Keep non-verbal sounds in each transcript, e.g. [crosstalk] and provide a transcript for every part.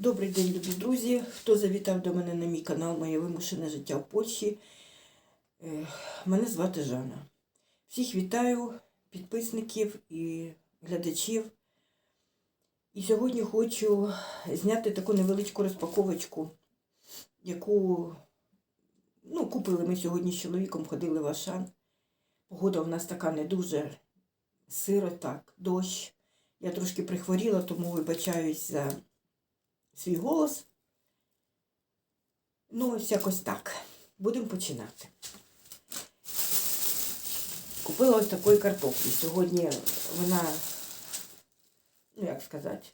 Добрий день, любі друзі. Хто завітав до мене на мій канал Моє вимушене життя в Польщі. Е, Мене звати Жанна. Всіх вітаю, підписників і глядачів. І сьогодні хочу зняти таку невеличку розпаковочку, яку ну, купили ми сьогодні з чоловіком, ходили в Ашан. Погода у нас така не дуже сиро, так, дощ. Я трошки прихворіла, тому вибачаюсь за свій голос. Ну, ось якось так. Будемо починати. Купила ось такої картоплі. Сьогодні вона, ну як сказати,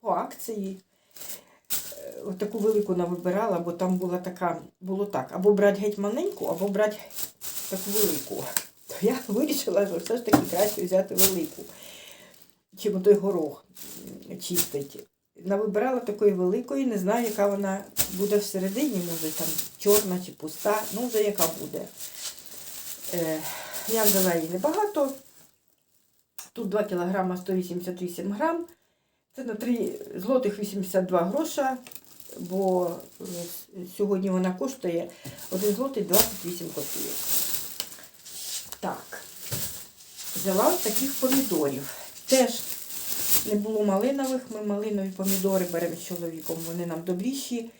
по акції. Е, Ось таку велику навибирала, бо там була така, було так, або брати геть маленьку, або брати таку велику. То я [laughs] вирішила, що все ж таки краще взяти велику, чим той горох чистить навибирала такої великої, не знаю, яка вона буде всередині, може там чорна чи пуста, ну вже яка буде. Е, я взяла її небагато. Тут 2 кг 188 грам. Це на 3 злотих 82 гроша, бо е, сьогодні вона коштує 1 злотий 28 копійок. Так, взяла таких помідорів. Теж не було малинових, ми малинові помідори беремо з чоловіком, вони нам добріші,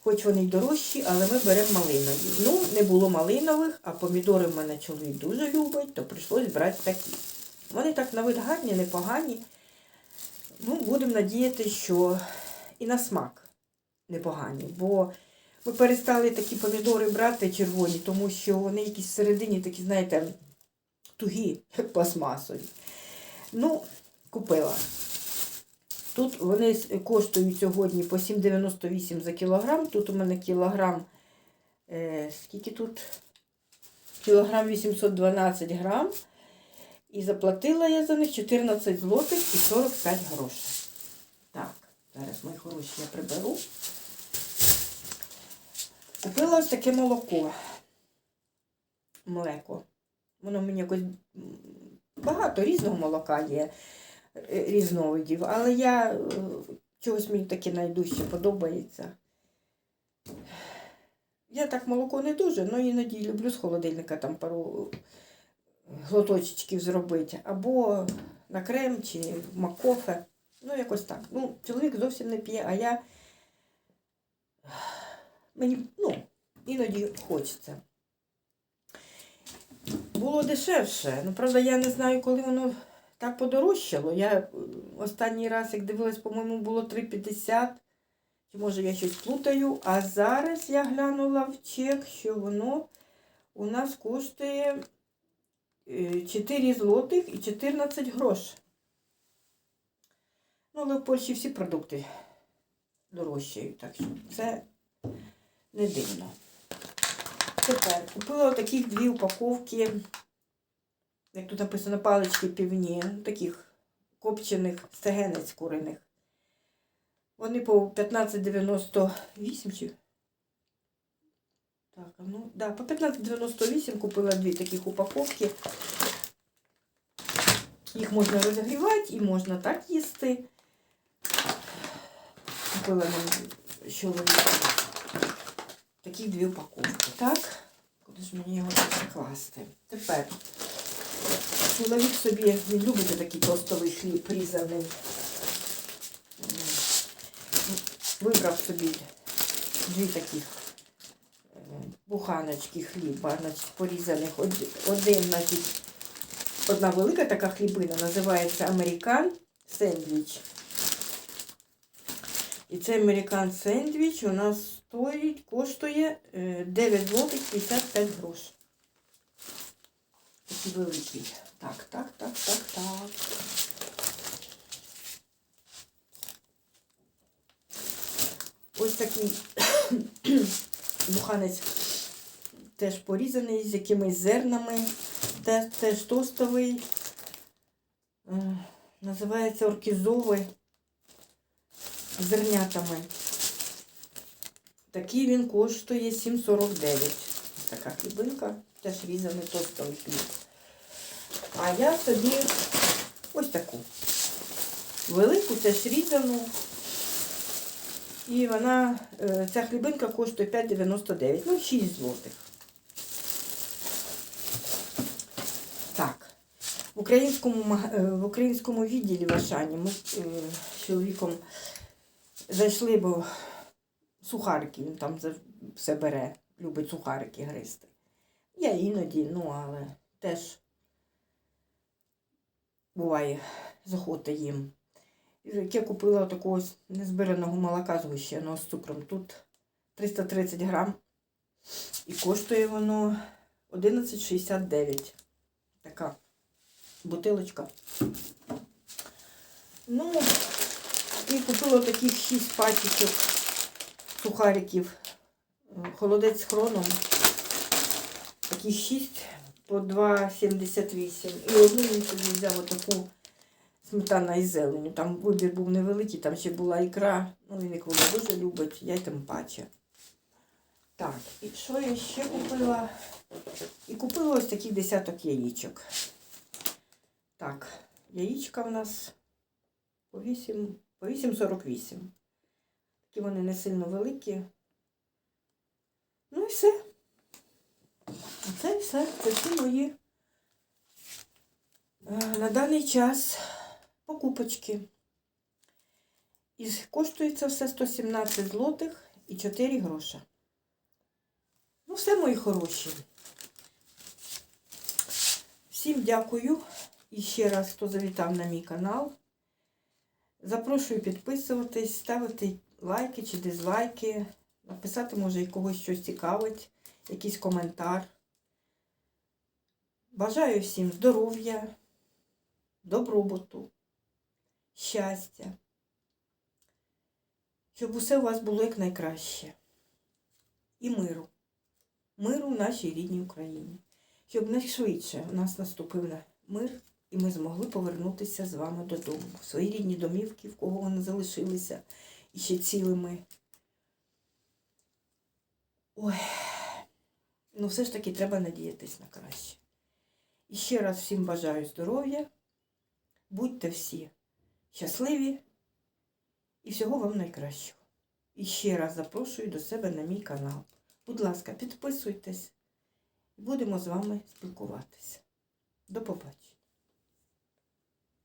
хоч вони й дорожчі, але ми беремо малинові. Ну, не було малинових, а помідори в мене чоловік дуже любить, то прийшлось брати такі. Вони так на вид гарні, непогані. Ну, будемо надіяти, що і на смак непогані. Бо ми перестали такі помідори брати червоні, тому що вони якісь всередині такі, знаєте, тугі, як [laughs] пластмасові. Ну, купила. Тут вони коштують сьогодні по 7,98 за кілограм. Тут у мене кілограм. Е, скільки тут? Кілограм 812 грам. І заплатила я за них 14 злотих і 45 грошей. Так, зараз мої хороші я приберу. Купила ось таке молоко. Млеко. Воно мені якось багато різного молока є різновидів, але я е, чогось мені таке найдужче подобається. Я так молоко не дуже, але іноді люблю з холодильника там пару глоточечків зробити. Або на крем чи макофе. Ну, якось так. Ну, чоловік зовсім не п'є, а я мені, ну, іноді хочеться. Було дешевше. Ну, правда, я не знаю, коли воно так подорожчало. Я е, останній раз, як дивилась, по-моєму, було 3,50. Чи може я щось плутаю. А зараз я глянула в чек, що воно у нас коштує е, 4 злотих і 14 грош. Ну, але в Польщі всі продукти дорожчають, так що це не дивно. Тепер купила таких дві упаковки, як тут написано, палички півні, таких копчених стегенець куриних. Вони по 15,98 чи. Так, ну, да, по 15,98 купила дві таких упаковки. Їх можна розігрівати і можна так їсти. Купила нам чоловіка такі дві упаковки. Так, куди ж мені його тут прикласти? Тепер чоловік собі, він любить такий тостовий хліб різаний. Вибрав собі дві таких е, буханочки хліба, значить, порізаних. Один, значить, одна велика така хлібина, називається Американ сендвіч. І цей американ сендвіч у нас стоїть, коштує е, 9 злотих 55 грош. Такий великий. Так, так, так, так, так. Ось такий [coughs] буханець теж порізаний з якимись зернами. Теж, теж тостовий. Е, Називається оркізовий зернятами. Такий він коштує 7,49. Ось така хлібинка, теж різаний тостовий хліб. А я собі ось таку. Велику теж різану. І вона, е, ця хлібинка коштує 5,99, ну 6 злотих. Так. В українському, е, в українському відділі в Ашані ми е, з чоловіком зайшли, бо сухарики він там все бере, любить сухарики гристи. Я іноді, ну але теж буває захота їм. Я купила такого незбираного молока згущеного з цукром. Тут 330 грам. І коштує воно 11,69. Така бутилочка. Ну, і купила таких 6 пачечок сухариків. е, Холодець з хроном. Такі 6 по 2,78. І одну він собі взяв отаку сметана із зеленю. Там вибір був невеликий, там ще була ікра. Ну, він ікру дуже любить, я й тим паче. Так, і що я ще купила? І купила ось таких десяток яєчок. Так, яєчка в нас по 8, по 8,48. Такі вони не сильно великі. Ну і все. Це все. Це всі мої е, на даний час покупочки. І коштує це все 117 злотих і 4 гроша. Ну, все, мої хороші. Всім дякую. І ще раз, хто завітав на мій канал. Запрошую підписуватись, ставити лайки чи дизлайки, написати, може, і когось щось цікавить, якийсь коментар. Бажаю всім здоров'я, добробуту, щастя, щоб усе у вас було якнайкраще. І миру. Миру в нашій рідній Україні. Щоб найшвидше у нас наступив на мир, і ми змогли повернутися з вами додому. В свої рідні домівки, в кого вони залишилися і ще цілими. Ой, ну все ж таки треба надіятись на краще. І ще раз всім бажаю здоров'я. Будьте всі щасливі і всього вам найкращого. І ще раз запрошую до себе на мій канал. Будь ласка, підписуйтесь будемо з вами спілкуватися. До побачення.